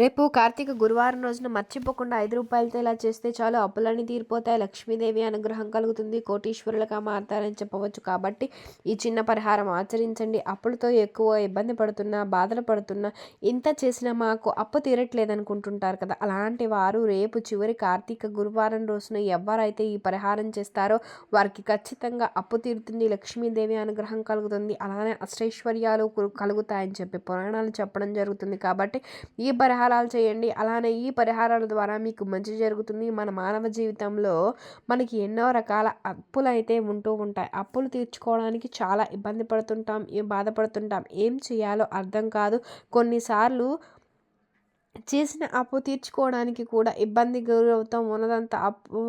రేపు కార్తీక గురువారం రోజున మర్చిపోకుండా ఐదు రూపాయలతో ఇలా చేస్తే చాలు. అప్పులన్నీ తీరిపోతాయి. లక్ష్మీదేవి అనుగ్రహం కలుగుతుంది. కోటీశ్వరులుగా మారతారని చెప్పవచ్చు. కాబట్టి ఈ చిన్న పరిహారం ఆచరించండి. అప్పులతో ఎక్కువ ఇబ్బంది పడుతున్నా బాధలు పడుతున్నా ఇంత చేసినా మాకు అప్పు తీరట్లేదు అనుకుంటుంటారు కదా. అలాంటి వారు రేపు చివరి కార్తీక గురువారం రోజున ఎవరైతే ఈ పరిహారం చేస్తారో వారికి ఖచ్చితంగా అప్పు తీరుతుంది. లక్ష్మీదేవి అనుగ్రహం కలుగుతుంది. అలానే అష్టైశ్వర్యాలు కలుగుతాయని చెప్పి పురాణాలు చెప్పడం జరుగుతుంది. కాబట్టి ఈ పరిహారం పరిహారాలు చేయండి. అలానే ఈ పరిహారాల ద్వారా మీకు మంచి జరుగుతుంది. మన మానవ జీవితంలో మనకి ఎన్నో రకాల అప్పులు అయితే ఉంటూ ఉంటాయి. అప్పులు తీర్చుకోవడానికి చాలా ఇబ్బంది పడుతుంటాం ఏ బాధపడుతుంటాం. ఏం చేయాలో అర్థం కాదు. కొన్నిసార్లు చేసిన అప్పు తీర్చుకోవడానికి కూడా ఇబ్బంది గురవుతాం ఉన్నదంతా అప్పు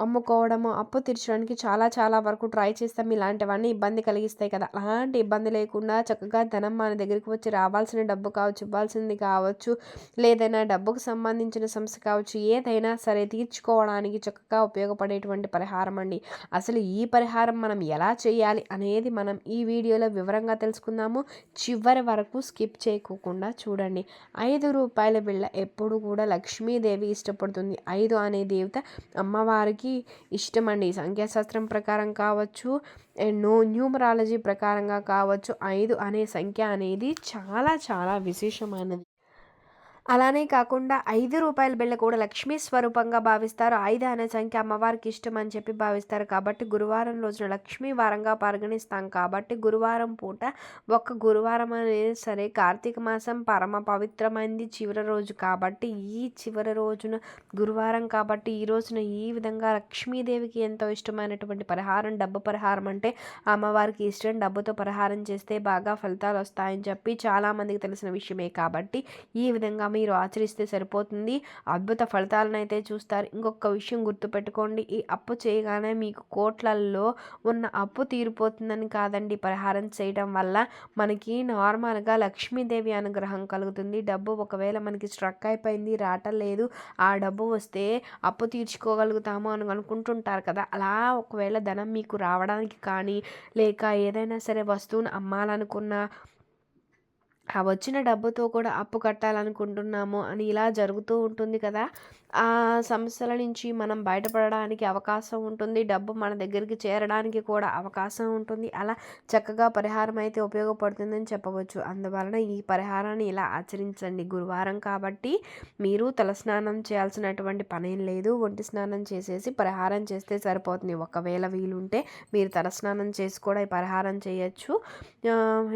అమ్ముకోవడము అప్పు తీర్చడానికి చాలా చాలా వరకు ట్రై చేస్తాం. ఇలాంటివన్నీ ఇబ్బంది కలిగిస్తాయి కదా. అలాంటి ఇబ్బంది లేకుండా చక్కగా ధనం మన దగ్గరికి వచ్చి రావాల్సిన డబ్బు కావచ్చు ఇవ్వాల్సింది కావచ్చు లేదైనా డబ్బుకు సంబంధించిన సంస్థ కావచ్చు ఏదైనా సరే తీర్చుకోవడానికి చక్కగా ఉపయోగపడేటువంటి పరిహారం అండి. అసలు ఈ పరిహారం మనం ఎలా చేయాలి అనేది మనం ఈ వీడియోలో వివరంగా తెలుసుకుందాము. చివరి వరకు స్కిప్ చేయకోకుండా చూడండి. ఐదు రూపాయల బిళ్ళ ఎప్పుడు కూడా లక్ష్మీదేవి ఇష్టపడుతుంది. ఐదు అనే దేవత అమ్మవారికి ఇష్టమండి. సంఖ్యాశాస్త్రం ప్రకారం కావచ్చు అండ్ నో న్యూమరాలజీ ప్రకారంగా కావచ్చు ఐదు అనే సంఖ్య అనేది చాలా చాలా విశేషమైనది. అలానే కాకుండా ఐదు రూపాయల బిళ్ళ కూడా లక్ష్మీ స్వరూపంగా భావిస్తారు. ఐదు అనే సంఖ్య అమ్మవారికి ఇష్టం అని చెప్పి భావిస్తారు. కాబట్టి గురువారం రోజున లక్ష్మీ వారంగా పరిగణిస్తాం. కాబట్టి గురువారం పూట ఒక్క గురువారం అనేది సరే కార్తీక మాసం పరమ పవిత్రమైంది చివరి రోజు. కాబట్టి ఈ చివరి రోజున గురువారం కాబట్టి ఈ రోజున ఈ విధంగా లక్ష్మీదేవికి ఎంతో ఇష్టమైనటువంటి పరిహారం డబ్బు పరిహారం అంటే అమ్మవారికి ఇష్టం డబ్బుతో పరిహారం చేస్తే బాగా ఫలితాలు వస్తాయని చెప్పి చాలామందికి తెలిసిన విషయమే. కాబట్టి ఈ విధంగా మీరు ఆచరిస్తే సరిపోతుంది. అద్భుత ఫలితాలను అయితే చూస్తారు. ఇంకొక విషయం గుర్తుపెట్టుకోండి. ఈ అప్పు చేయగానే మీకు కోట్లల్లో ఉన్న అప్పు తీరిపోతుందని కాదండి. పరిహారం చేయడం వల్ల మనకి నార్మల్గా లక్ష్మీదేవి అనుగ్రహం కలుగుతుంది. డబ్బు ఒకవేళ మనకి స్ట్రక్ అయిపోయింది రావట్లేదు ఆ డబ్బు వస్తే అప్పు తీర్చుకోగలుగుతాము అని అనుకుంటుంటారు కదా. అలా ఒకవేళ ధనం మీకు రావడానికి కానీ లేక ఏదైనా సరే వస్తువును అమ్మాలనుకున్నా ఆ వచ్చిన డబ్బుతో కూడా అప్పు కట్టాలనుకుంటున్నాము అని ఇలా జరుగుతూ ఉంటుంది కదా. ఆ సమస్యల నుంచి మనం బయటపడడానికి అవకాశం ఉంటుంది. డబ్బు మన దగ్గరికి చేరడానికి కూడా అవకాశం ఉంటుంది. అలా చక్కగా పరిహారం అయితే ఉపయోగపడుతుందని చెప్పవచ్చు. అందువలన ఈ పరిహారాన్ని ఇలా ఆచరించండి. గురువారం కాబట్టి మీరు తలస్నానం చేయాల్సినటువంటి పనేం లేదు. ఒంటి స్నానం చేసేసి పరిహారం చేస్తే సరిపోతుంది. ఒకవేళ వీలుంటే మీరు తలస్నానం చేసి కూడా ఈ పరిహారం చేయొచ్చు.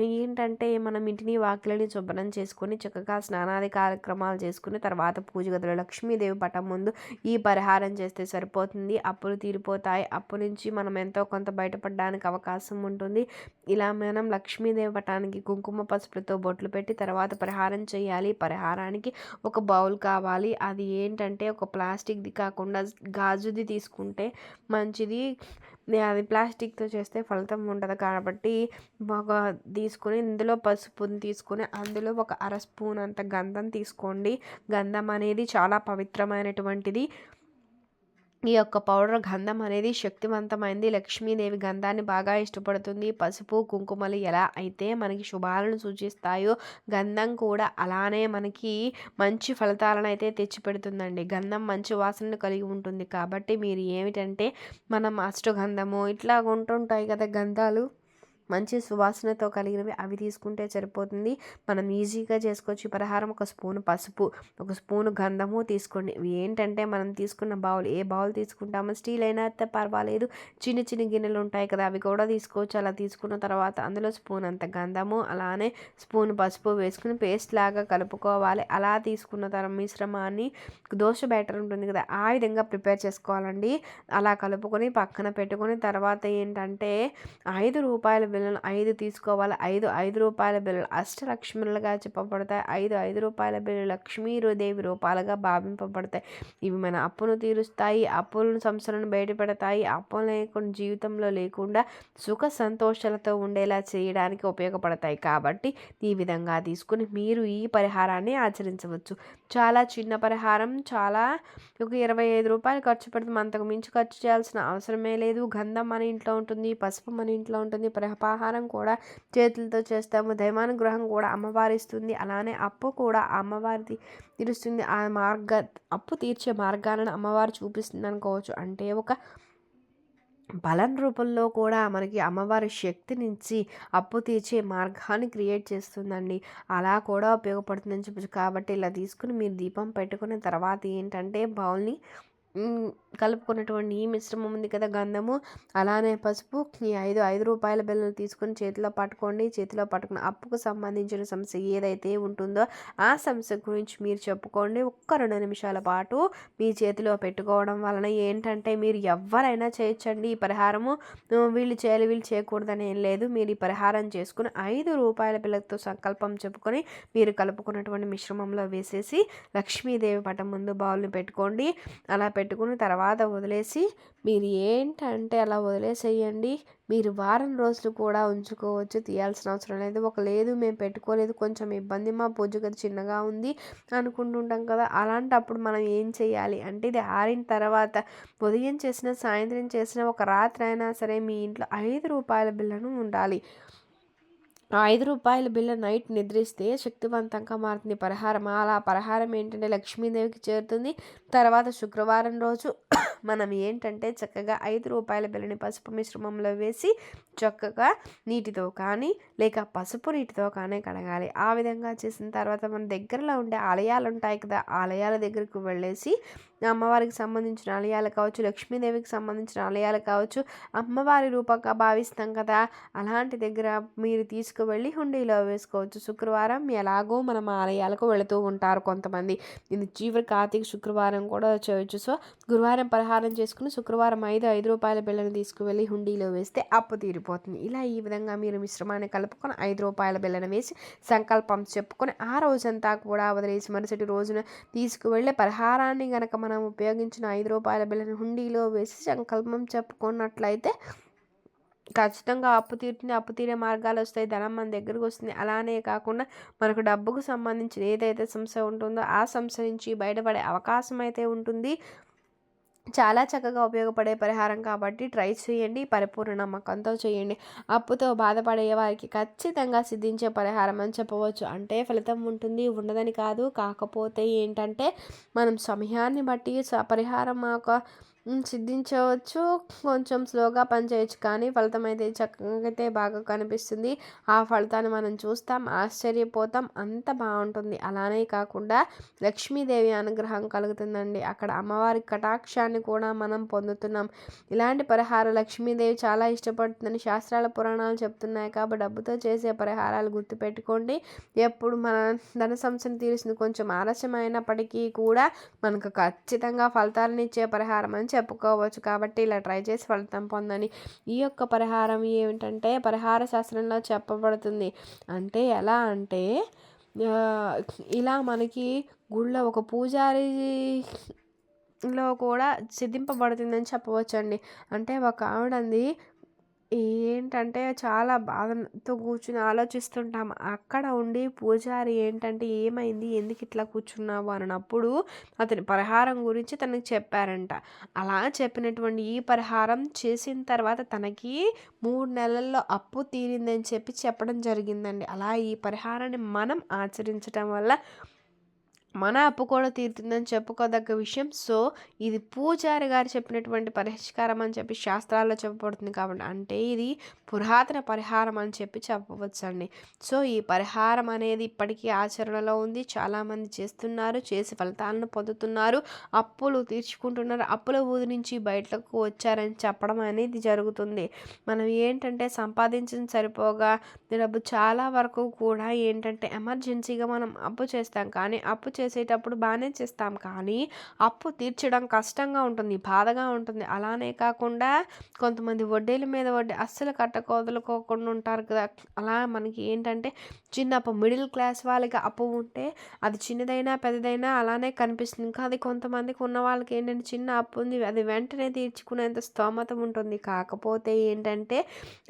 ఏంటంటే మనం ఇంటిని వాకిలని శుభ్రం చేసుకొని చక్కగా స్నానాది కార్యక్రమాలు చేసుకుని తర్వాత పూజ గదిలో లక్ష్మీదేవి పటం ముందు ఈ పరిహారం చేస్తే సరిపోతుంది. అప్పులు తీరిపోతాయి. అప్పు నుంచి మనం ఎంతో కొంత బయటపడడానికి అవకాశం ఉంటుంది. ఇలా మనం లక్ష్మీదేవి పటానికి కుంకుమ పసుపులతో బొట్లు పెట్టి తర్వాత పరిహారం చేయాలి. పరిహారానికి ఒక బౌల్ కావాలి. అది ఏంటంటే ఒక ప్లాస్టిక్ది కాకుండా గాజుది తీసుకుంటే మంచిది. అది ప్లాస్టిక్తో చేస్తే ఫలితం ఉండదు కాబట్టి ఒక తీసుకుని ఇందులో పసుపుని తీసుకుని అందులో ఒక అర స్పూన్ అంత గంధం తీసుకోండి. గంధం అనేది చాలా పవిత్రమైనటువంటిది. ఈ యొక్క పౌడర్ గంధం అనేది శక్తివంతమైంది. లక్ష్మీదేవి గంధాన్ని బాగా ఇష్టపడుతుంది. పసుపు కుంకుమలు ఎలా అయితే మనకి శుభాలను సూచిస్తాయో గంధం కూడా అలానే మనకి మంచి ఫలితాలను అయితే తెచ్చిపెడుతుందండి. గంధం మంచి వాసనను కలిగి ఉంటుంది. కాబట్టి మీరు ఏమిటంటే మనం అష్టగంధము ఇట్లా ఉంటుంటాయి కదా గంధాలు. మంచి సువాసనతో కలిగినవి అవి తీసుకుంటే సరిపోతుంది. మనం ఈజీగా చేసుకోవచ్చు. పరిహారం ఒక స్పూన్ పసుపు ఒక స్పూన్ గంధము తీసుకోండి. ఇవి ఏంటంటే మనం తీసుకున్న బౌల్ ఏ బౌల్ తీసుకుంటామో స్టీల్ అయినా అయితే పర్వాలేదు. చిన్న చిన్న గిన్నెలు ఉంటాయి కదా అవి కూడా తీసుకోవచ్చు. అలా తీసుకున్న తర్వాత అందులో స్పూన్ అంత గంధము అలానే స్పూన్ పసుపు వేసుకుని పేస్ట్ లాగా కలుపుకోవాలి. అలా తీసుకున్న తర్వాత మిశ్రమాన్ని దోశ బ్యాటర్ ఉంటుంది కదా ఆ విధంగా ప్రిపేర్ చేసుకోవాలండి. అలా కలుపుకొని పక్కన పెట్టుకొని తర్వాత ఏంటంటే ఐదు రూపాయలు బిళ్ళను ఐదు తీసుకోవాలి. ఐదు ఐదు రూపాయల బిళ్ళలు అష్టలక్ష్మిలుగా చెప్పబడతాయి. ఐదు ఐదు రూపాయల బిళ్ళలు లక్ష్మీదేవి రూపాలుగా భావింపబడతాయి. ఇవి మన అప్పును తీరుస్తాయి. అప్పులను సంస్థలను బయటపెడతాయి. అప్పులు లేకుండా జీవితంలో లేకుండా సుఖ సంతోషాలతో ఉండేలా చేయడానికి ఉపయోగపడతాయి. కాబట్టి ఈ విధంగా తీసుకుని మీరు ఈ పరిహారాన్ని ఆచరించవచ్చు. చాలా చిన్న పరిహారం. చాలా ఒక ఇరవై ఐదు రూపాయలు ఖర్చు పెడుతుంది అంతకు మించి ఖర్చు చేయాల్సిన అవసరమే లేదు. గంధం మన ఇంట్లో ఉంటుంది పసుపు మన ఇంట్లో ఉంటుంది పరిహారం అల్పాహారం కూడా చేతులతో చేస్తాము. దైవానుగ్రహం కూడా అమ్మవారి ఇస్తుంది అలానే అప్పు కూడా అమ్మవారిది తీరుస్తుంది. ఆ మార్గ అప్పు తీర్చే మార్గాలను అమ్మవారు చూపిస్తుంది అనుకోవచ్చు. అంటే ఒక బలం రూపంలో కూడా మనకి అమ్మవారి శక్తినిచ్చి అప్పు తీర్చే మార్గాన్ని క్రియేట్ చేస్తుందండి. అలా కూడా ఉపయోగపడుతుందని చెప్పచ్చు. కాబట్టి ఇలా తీసుకుని మీరు దీపం పెట్టుకున్న తర్వాత ఏంటంటే బౌల్ని కలుపుకున్నటువంటి ఈ మిశ్రమం ఉంది కదా గంధము. అలానే పసుపు ఈ ఐదు ఐదు రూపాయల బిల్లలు తీసుకొని చేతిలో పట్టుకోండి. చేతిలో పట్టుకుని అప్పుకు సంబంధించిన సమస్య ఏదైతే ఉంటుందో ఆ సమస్య గురించి మీరు చెప్పుకోండి. ఒక్క రెండు నిమిషాల పాటు మీ చేతిలో పెట్టుకోవడం వలన ఏంటంటే మీరు ఎవరైనా చేయొచ్చండి ఈ పరిహారము. వీళ్ళు చేయాలి వీళ్ళు చేయకూడదని ఏం లేదు. మీరు ఈ పరిహారం చేసుకుని ఐదు రూపాయల బిల్లతో సంకల్పం చెప్పుకొని మీరు కలుపుకున్నటువంటి మిశ్రమంలో వేసేసి లక్ష్మీదేవి పటం ముందు బౌల్ని పెట్టుకోండి. అలా పెట్టుకుని తర్వాత వదిలేసి మీరు ఏంటంటే అలా వదిలేసేయండి. మీరు వారం రోజులు కూడా ఉంచుకోవచ్చు. తీయాల్సిన అవసరం లేదు. ఒక లేదు మేము పెట్టుకోలేదు కొంచెం ఇబ్బంది మా పూజ గది చిన్నగా ఉంది అనుకుంటుంటాం కదా. అలాంటప్పుడు మనం ఏం చేయాలి? అంటే ఇది ఆరిన తర్వాత ఉదయం చేసిన సాయంత్రం చేసిన ఒక రాత్రి అయినా సరే మీ ఇంట్లో ఐదు రూపాయల బిల్లను ఉండాలి. ఐదు రూపాయల బిల్ల నైట్ నిద్రిస్తే శక్తివంతంగా మారుతుంది పరిహారం. అలా పరిహారం ఏంటంటే లక్ష్మీదేవికి చేరుతుంది. తర్వాత శుక్రవారం రోజు మనం ఏంటంటే చక్కగా ఐదు రూపాయల బెల్లని పసుపు మిశ్రమంలో వేసి చక్కగా నీటితో కానీ లేక పసుపు నీటితో కానీ కడగాలి. ఆ విధంగా చేసిన తర్వాత మన దగ్గరలో ఉండే ఆలయాలు ఉంటాయి కదా ఆలయాల దగ్గరకు వెళ్ళేసి అమ్మవారికి సంబంధించిన ఆలయాలు కావచ్చు లక్ష్మీదేవికి సంబంధించిన ఆలయాలు కావచ్చు అమ్మవారి రూపంగా భావిస్తాం కదా. అలాంటి దగ్గర మీరు తీసుకువెళ్ళి హుండీలో వేసుకోవచ్చు. శుక్రవారం ఎలాగో మనం ఆలయాలకు వెళుతూ ఉంటారు కొంతమంది. ఇది జీవరి కార్తీక శుక్రవారం కూడా చేయొచ్చు. సో గురువారం పరిహారం చేసుకుని శుక్రవారం ఐదు ఐదు రూపాయల బిళ్ళను తీసుకువెళ్ళి హుండీలో వేస్తే అప్పు తీరిపోతుంది. ఇలా ఈ విధంగా మీరు మిశ్రమాన్ని కలుపుకొని ఐదు రూపాయల బిళ్ళను వేసి సంకల్పం చెప్పుకొని ఆ రోజంతా కూడా వదిలేసి మరుసటి రోజున తీసుకువెళ్ళే పరిహారాన్ని గనక మనం ఉపయోగించిన ఐదు రూపాయల బిళ్ళను హుండీలో వేసి సంకల్పం చెప్పుకున్నట్లయితే ఖచ్చితంగా అప్పు తీరుతుంది అప్పు తీరే మార్గాలు వస్తాయి. ధనం మన దగ్గరకు వస్తుంది. అలానే కాకుండా మనకు డబ్బుకు సంబంధించిన ఏదైతే సమస్య ఉంటుందో ఆ సమస్య నుంచి బయటపడే అవకాశం అయితే ఉంటుంది. చాలా చక్కగా ఉపయోగపడే పరిహారం కాబట్టి ట్రై చేయండి పరిపూర్ణ నమ్మకంతో చేయండి. అప్పుతో బాధపడే వారికి ఖచ్చితంగా సిద్ధించే పరిహారం అని చెప్పవచ్చు. అంటే ఫలితం ఉంటుంది ఉండదని కాదు. కాకపోతే ఏంటంటే మనం సమయాన్ని బట్టి పరిహారం ఒక సిద్ధించవచ్చు. కొంచెం స్లోగా పనిచేయచ్చు కానీ ఫలితం అయితే చక్కగా అయితే బాగా కనిపిస్తుంది. ఆ ఫలితాన్ని మనం చూస్తాం ఆశ్చర్యపోతాం అంత బాగుంటుంది. అలానే కాకుండా లక్ష్మీదేవి అనుగ్రహం కలుగుతుందండి. అక్కడ అమ్మవారి కటాక్షాన్ని కూడా మనం పొందుతున్నాం. ఇలాంటి పరిహారం లక్ష్మీదేవి చాలా ఇష్టపడుతుందని శాస్త్రాల పురాణాలు చెప్తున్నాయి కాబట్టి డబ్బుతో చేసే పరిహారాలు గుర్తుపెట్టుకోండి. ఎప్పుడు మన ధన సంస్థను తీరుస్తుంది. కొంచెం ఆలస్యమైనప్పటికీ కూడా మనకు ఖచ్చితంగా ఫలితాలను ఇచ్చే పరిహారం అని చెప్పుకోవచ్చు కాబట్టి ఇలా ట్రై చేసి ఫలితం పొందని ఈ యొక్క పరిహారం ఏమిటంటే పరిహార శాస్త్రంలో చెప్పబడుతుంది. అంటే ఎలా అంటే ఇలా మనకి గుళ్ళో ఒక పూజారి లో కూడా సిద్ధింపబడుతుందని చెప్పవచ్చండి. అంటే ఒక ఆవిడంది ఏంటంటే చాలా బాధతో కూర్చుని ఆలోచిస్తుంటాం. అక్కడ ఉండి పూజారి ఏంటంటే ఏమైంది? ఎందుకు ఇట్లా కూర్చున్నావు? అన్నప్పుడు అతని పరిహారం గురించి తనకి చెప్పారంట. అలా చెప్పినటువంటి ఈ పరిహారం చేసిన తర్వాత తనకి మూడు నెలల్లో అప్పు తీరిందని చెప్పి చెప్పడం జరిగిందండి. అలా ఈ పరిహారాన్ని మనం ఆచరించడం వల్ల మన అప్పు కూడా తీరుతుందని చెప్పుకోదగ్గ విషయం. సో ఇది పూజారి గారు చెప్పినటువంటి పరిష్కారం అని చెప్పి శాస్త్రాల్లో చెప్పబడుతుంది కాబట్టి అంటే ఇది పురాతన పరిహారం అని చెప్పి చెప్పవచ్చండి. సో ఈ పరిహారం అనేది ఇప్పటికీ ఆచరణలో ఉంది. చాలామంది చేస్తున్నారు చేసి ఫలితాలను పొందుతున్నారు అప్పులు తీర్చుకుంటున్నారు అప్పుల ఊది నుంచి బయటకు వచ్చారని చెప్పడం అనేది జరుగుతుంది. మనం ఏంటంటే సంపాదించిన సరిపోగా డబ్బు చాలా వరకు కూడా ఏంటంటే ఎమర్జెన్సీగా మనం అప్పు చేస్తాం. కానీ అప్పు చేసేటప్పుడు బాగానే చేస్తాం. కానీ అప్పు తీర్చడం కష్టంగా ఉంటుంది బాధగా ఉంటుంది. అలానే కాకుండా కొంతమంది వడ్డీల మీద వడ్డీ అస్సలు కట్టకోదలుకోకుండా ఉంటారు కదా. అలా మనకి ఏంటంటే చిన్న అప్పు మిడిల్ క్లాస్ వాళ్ళకి అప్పు ఉంటే అది చిన్నదైనా పెద్దదైనా అలానే కనిపిస్తుంది. ఇంకా అది కొంతమందికి ఉన్న వాళ్ళకి ఏంటంటే చిన్న అప్పు ఉంది అది వెంటనే తీర్చుకునేంత స్తోమత ఉంటుంది. కాకపోతే ఏంటంటే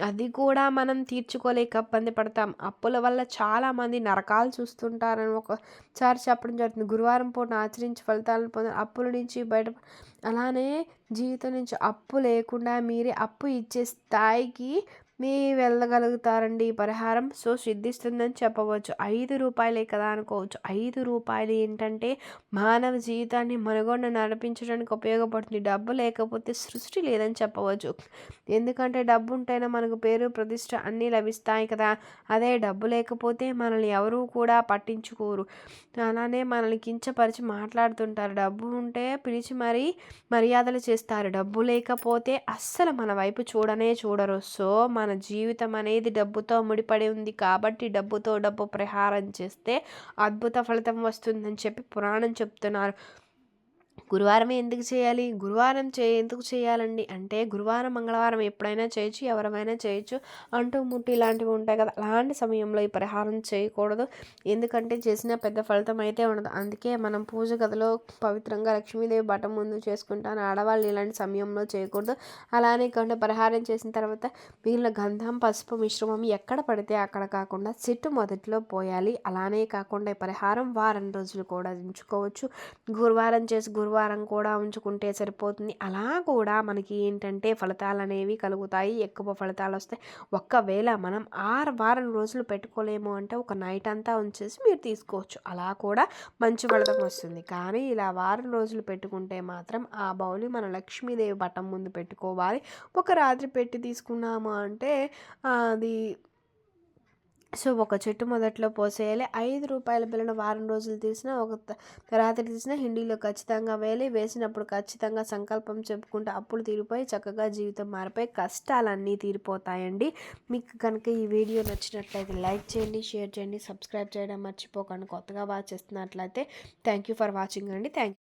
అది కూడా మనం తీర్చుకోలేక ఇబ్బంది పడతాం. అప్పుల వల్ల చాలామంది నరకాలు చూస్తుంటారని ఒకసారి చెప్పడం జరుగుతుంది గురువారం పూట ఆచరించి ఫలితాలను పొంద అప్పుల నుంచి బయట అలానే జీవితం నుంచి అప్పు లేకుండా మీరే అప్పు ఇచ్చే స్థాయికి మీ వెళ్ళగలుగుతారండి. ఈ పరిహారం సో సిద్ధిస్తుందని చెప్పవచ్చు. ఐదు రూపాయలే కదా అనుకోవచ్చు. ఐదు రూపాయలు ఏంటంటే మానవ జీవితాన్ని మనుగొండ నడిపించడానికి ఉపయోగపడుతుంది. డబ్బు లేకపోతే సృష్టి లేదని చెప్పవచ్చు. ఎందుకంటే డబ్బు ఉంటేనే మనకు పేరు ప్రతిష్ట అన్నీ లభిస్తాయి కదా. అదే డబ్బు లేకపోతే మనల్ని ఎవరూ కూడా పట్టించుకోరు. అలానే మనల్ని కించపరిచి మాట్లాడుతుంటారు. డబ్బు ఉంటే పిలిచి మరీ మర్యాదలు చేస్తారు. డబ్బు లేకపోతే అస్సలు మన వైపు చూడనే చూడరు. సో మన మన జీవితం అనేది డబ్బుతో ముడిపడి ఉంది కాబట్టి డబ్బుతో డబ్బు ప్రహారం చేస్తే అద్భుత ఫలితం వస్తుందని చెప్పి పురాణం చెప్తున్నారు. గురువారం ఎందుకు చేయాలి? గురువారం చే ఎందుకు చేయాలండి? అంటే గురువారం మంగళవారం ఎప్పుడైనా చేయొచ్చు ఎవరమైనా చేయొచ్చు అంటూ ముట్టు ఇలాంటివి ఉంటాయి కదా. అలాంటి సమయంలో ఈ పరిహారం చేయకూడదు. ఎందుకంటే చేసిన పెద్ద ఫలితం అయితే ఉండదు. అందుకే మనం పూజ గదిలో పవిత్రంగా లక్ష్మీదేవి బట ముందు చేసుకుంటాను. ఆడవాళ్ళు ఇలాంటి సమయంలో చేయకూడదు. అలానే కాకుండా పరిహారం చేసిన తర్వాత మిగిలిన గంధం పసుపు మిశ్రమం ఎక్కడ పడితే అక్కడ కాకుండా చెట్టు మొదట్లో పోయాలి. అలానే కాకుండా ఈ పరిహారం వారం రోజులు కూడా ఉంచుకోవచ్చు. గురువారం చేసి గురువారం కూడా ఉంచుకుంటే సరిపోతుంది. అలా కూడా మనకి ఏంటంటే ఫలితాలు అనేవి కలుగుతాయి. ఎక్కువ ఫలితాలు వస్తాయి. ఒక్కవేళ మనం ఆరు వారం రోజులు పెట్టుకోలేము అంటే ఒక నైట్ అంతా ఉంచేసి మీరు తీసుకోవచ్చు. అలా కూడా మంచి ఫలితం వస్తుంది. కానీ ఇలా వారం రోజులు పెట్టుకుంటే మాత్రం ఆ బౌలి మన లక్ష్మీదేవి పటం ముందు పెట్టుకోవాలి. ఒక రాత్రి పెట్టి తీసుకున్నాము అంటే అది సో ఒక చెట్టు మొదట్లో పోసేయాలి. ఐదు రూపాయల బిల్లను వారం రోజులు తీసినా ఒక రాత్రి తీసినా హిందీలో ఖచ్చితంగా వేయాలి. వేసినప్పుడు ఖచ్చితంగా సంకల్పం చెప్పుకుంటే అప్పులు తీరిపోయి చక్కగా జీవితం మారిపోయి కష్టాలన్నీ తీరిపోతాయండి. మీకు కనుక ఈ వీడియో నచ్చినట్లయితే లైక్ చేయండి షేర్ చేయండి సబ్స్క్రైబ్ చేయడం మర్చిపోకండి. కొత్తగా వాచ్ చేస్తున్నట్లయితే థ్యాంక్ యూ ఫర్ వాచింగ్ అండి. థ్యాంక్